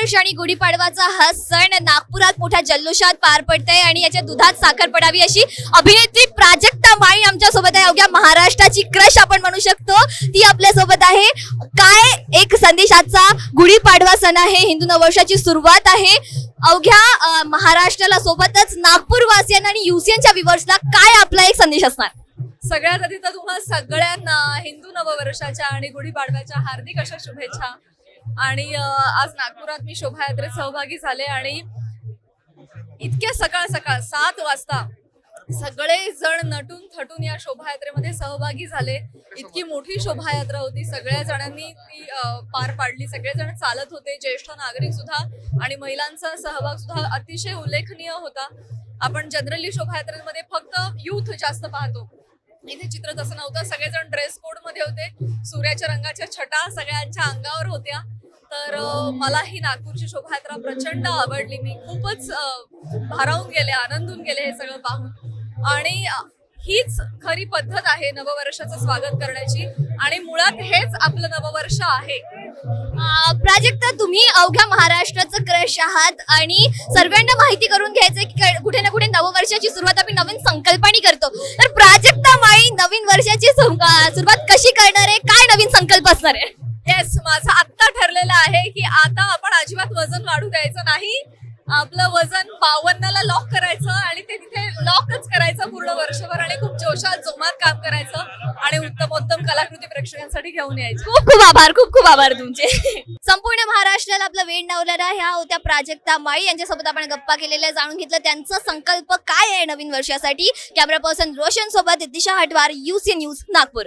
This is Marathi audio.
आणि गुढीपाडवाचा हा सण नागपुरात मोठ्या जल्लोषात पार पडतंय आणि याच्या दुधात साखर पडावी अशी अभिनेत्री प्राजक्ता माळी आमच्यासोबत आहे. अवघ्या महाराष्ट्राची क्रश आपण म्हणू शकतो. ती आपल्यासोबत आहे. काय एक संदेश आजचा गुढीपाडवा सण आहे? हिंदू नववर्षाची सुरुवात आहे. अवघ्या महाराष्ट्राला सोबतच नागपूरवासियांना आणि युसीएनच्या विवर्सला काय आपला एक संदेश असणार? सगळ्यात आधी तर तुम्हाला सगळ्यांना हिंदू नववर्षाच्या आणि गुढीपाडव्याच्या हार्दिक अशा शुभेच्छा. आणि आज नागपुरात मी शोभायात्रेत सहभागी झाले आणि इतक्या सकाळ सकाळ सात वाजता सगळे जण नटून थटून या शोभायात्रेमध्ये सहभागी झाले. इतकी मोठी शोभायात्रा होती. सगळ्या जणांनी ती पार पाडली. सगळेजण चालत होते. ज्येष्ठ नागरिक सुद्धा आणि महिलांचा सहभाग सुद्धा अतिशय उल्लेखनीय होता. आपण जनरली शोभायात्रेमध्ये फक्त युथ जास्त पाहतो. इथे चित्र तसं नव्हतं. सगळेजण ड्रेस कोडमध्ये होते. सूर्याच्या रंगाच्या छटा सगळ्यांच्या अंगावर होत्या. तर मला ही नागपूरची शोभायात्रा प्रचंड आवडली. मी खूपच भारावून गेले आनंदून गेले हे सगळं पाहून. आणि हीच खरी पद्धत आहे नववर्षाचं स्वागत करण्याची. आणि मुळात हेच आपलं नववर्ष आहे. प्राजक्ता तुम्ही अवघ्या महाराष्ट्राचं क्रश आहात आणि सर्वांना माहिती करून घ्यायचं की कुठे ना कुठे नववर्षाची सुरुवात आम्ही नवीन संकल्पाने करतो तर प्राजक्ता माळी नवीन वर्षाची सुरुवात कशी करणार आहे? काय नवीन संकल्प असणार आहे? येस माझं आत्ता ठरलेलं आहे की आता आपण अजिबात वजन वाढू द्यायचं नाही. आपलं वजन बावन्नला लॉक करायचं आणि ते तिथे ब्लॉकच करायचं पूर्ण वर्षभर आणि खूप जोशात जोमात काम करायचं आणि उत्तमोत्तम कलाकृती प्रेक्षकांसाठी घेऊन यायची. खूप खूप आभार खूप खूप आभार तुमचे. संपूर्ण महाराष्ट्राला आपला वेळ नावलेला ह्या होत्या प्राजक्ता माळी. यांच्यासोबत आपण गप्पा केलेल्या जाणून घेतलं त्यांचा संकल्प काय आहे नवीन वर्षासाठी. कॅमेरा पर्सन रोशन सोबत दिशा हटवार युसी न्यूज नागपूर.